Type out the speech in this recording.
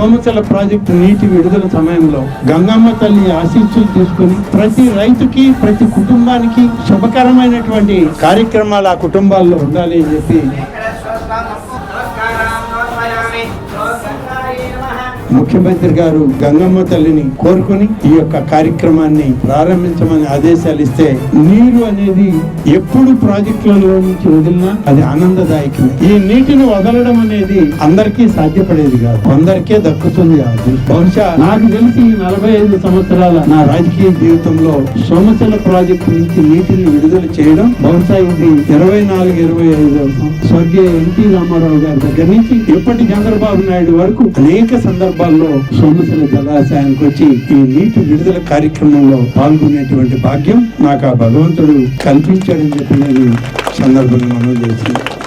సోమచల project నీటి విడుదల సమయంలో గంగమ్మ తల్లి ఆశీస్సులు తీసుకుని ప్రతి రైతుకి ప్రతి కుటుంబానికి శుభకరమైనటువంటి కార్యక్రమాలు ఆ కుటుంబాల్లో ఉండాలి అని చెప్పి ముఖ్యమంత్రి గారు గంగమ్మ తల్లిని కోరుకుని ఈ యొక్క కార్యక్రమాన్ని ప్రారంభించమని ఆదేశాలు ఇస్తే నీరు అనేది ఎప్పుడు ప్రాజెక్టులలో నుంచి వదిలినా అది ఆనందదాయకమే. ఈ నీటిని వదలడం అనేది అందరికీ సాధ్యపడేది కాదు. కొందరికే దక్కుతుంది కాదు బహుశా నాకు తెలిసి ఈ నలభై ఐదు సంవత్సరాల నా రాజకీయ జీవితంలో సోమశల ప్రాజెక్టు నుంచి నీటిని విడుదల చేయడం బహుశా ఇది ఇరవై నాలుగు ఇరవై ఐదు స్వర్గీయ ఎన్టీ రామారావు గారి దగ్గర నుంచి ఇప్పటి చంద్రబాబు నాయుడు వరకు అనేక సందర్భాల్లో సోమశిల జలాశయానికి వచ్చి ఈ నీటి విడుదల కార్యక్రమంలో పాల్గొనేటువంటి భాగ్యం నాకు ఆ భగవంతుడు కల్పించాడని చెప్పి నేను సందర్భంగా మనం చేసింది